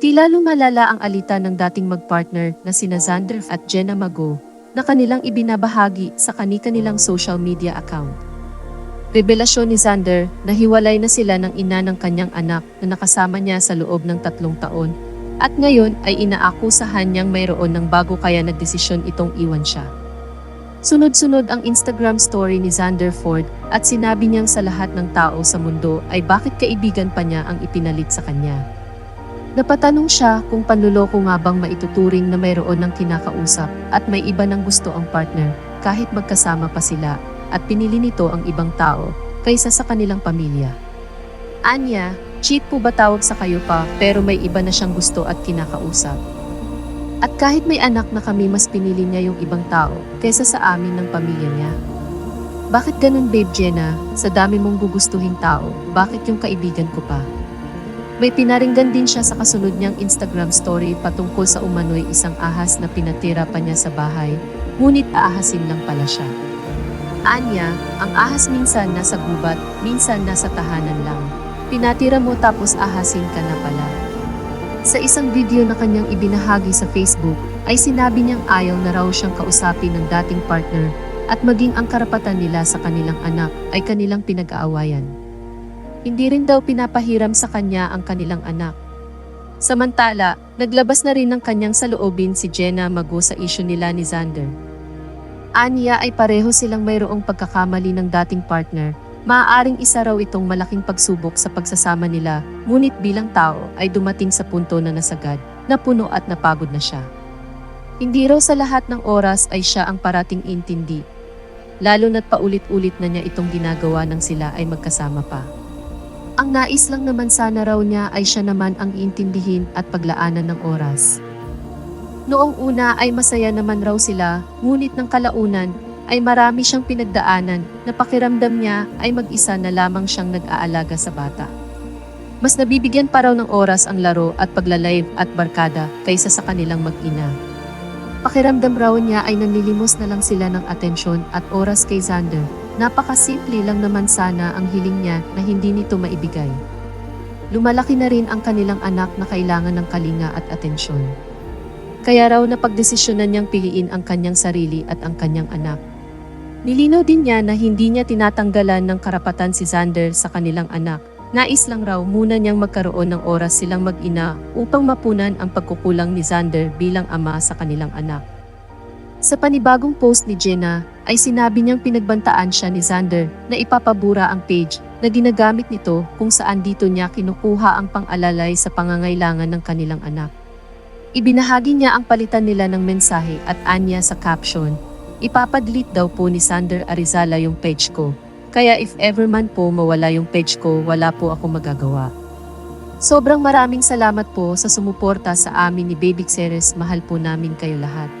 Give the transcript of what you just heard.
Tila lumalala ang alita ng dating magpartner na sina Xander at Jenna Mago na kanilang ibinabahagi sa kani-kanilang social media account. Revelasyon ni Xander na hiwalay na sila ng ina ng kanyang anak na nakasama niya sa loob ng tatlong taon at ngayon ay inaakusahan niyang mayroon ng bago kaya nagdesisyon itong iwan siya. Sunod-sunod ang Instagram story ni Xander Ford at sinabi niyang sa lahat ng tao sa mundo ay bakit kaibigan pa niya ang ipinalit sa kanya. Napatanong siya kung panluloko nga bang maituturing na mayroon ng kinakausap at may iba ng gusto ang partner kahit magkasama pa sila at pinili nito ang ibang tao kaysa sa kanilang pamilya. Anya, cheat po ba tawag sa kayo pa pero may iba na siyang gusto at kinakausap? At kahit may anak na kami mas pinili niya yung ibang tao kaysa sa amin ng pamilya niya. Bakit ganun babe Jenna, sa dami mong gugustuhin tao, bakit yung kaibigan ko pa? May pinaringgan din siya sa kasunod niyang Instagram story patungkol sa umano'y isang ahas na pinatira pa niya sa bahay, ngunit aahasin lang pala siya. Anya, ang ahas minsan nasa gubat, minsan nasa tahanan lang. Pinatira mo tapos ahasin ka na pala. Sa isang video na kanyang ibinahagi sa Facebook, ay sinabi niyang ayaw na raw siyang kausapin ng dating partner at maging ang karapatan nila sa kanilang anak ay kanilang pinag-aawayan. Hindi rin daw pinapahiram sa kanya ang kanilang anak. Samantala, naglabas na rin ng kanyang saloobin si Jenna Mago sa isyu nila ni Xander. Aniya ay pareho silang mayroong pagkakamali ng dating partner Maaaring isa raw itong malaking pagsubok sa pagsasama nila, ngunit bilang tao ay dumating sa punto na nasagad, napuno at napagod na siya. Hindi raw sa lahat ng oras ay siya ang parating intindi, lalo na't paulit-ulit na niya itong ginagawa nang sila ay magkasama pa. Ang nais lang naman sana raw niya ay siya naman ang iintindihin at paglaanan ng oras. Noong una ay masaya naman raw sila, ngunit ng kalaunan ay marami siyang pinagdaanan na pakiramdam niya ay mag-isa na lamang siyang nag-aalaga sa bata. Mas nabibigyan pa raw ng oras ang laro at pagla-live at barkada kaysa sa kanilang mag-ina. Pakiramdam raw niya ay nanlilimos na lang sila ng atensyon at oras kay Xander. Napakasimple lang naman sana ang hiling niya na hindi nito maibigay. Lumalaki na rin ang kanilang anak na kailangan ng kalinga at atensyon. Kaya raw napagdesisyonan niyang piliin ang kanyang sarili at ang kanyang anak. Nilinaw din niya na hindi niya tinatanggalan ng karapatan si Xander sa kanilang anak. Nais lang raw muna niyang magkaroon ng oras silang mag-ina upang mapunan ang pagkukulang ni Xander bilang ama sa kanilang anak. Sa panibagong post ni Jenna, ay sinabi niyang pinagbantaan siya ni Xander na ipapabura ang page na ginagamit nito kung saan dito niya kinukuha ang pang-alalay sa pangangailangan ng kanilang anak. Ibinahagi niya ang palitan nila ng mensahe at anya sa caption, Ipapadlit daw po ni Sander Arizala yung page ko. Kaya if ever man po mawala yung page ko, wala po ako magagawa. Sobrang maraming salamat po sa sumuporta sa amin ni Baby Xeres. Mahal po namin kayo lahat.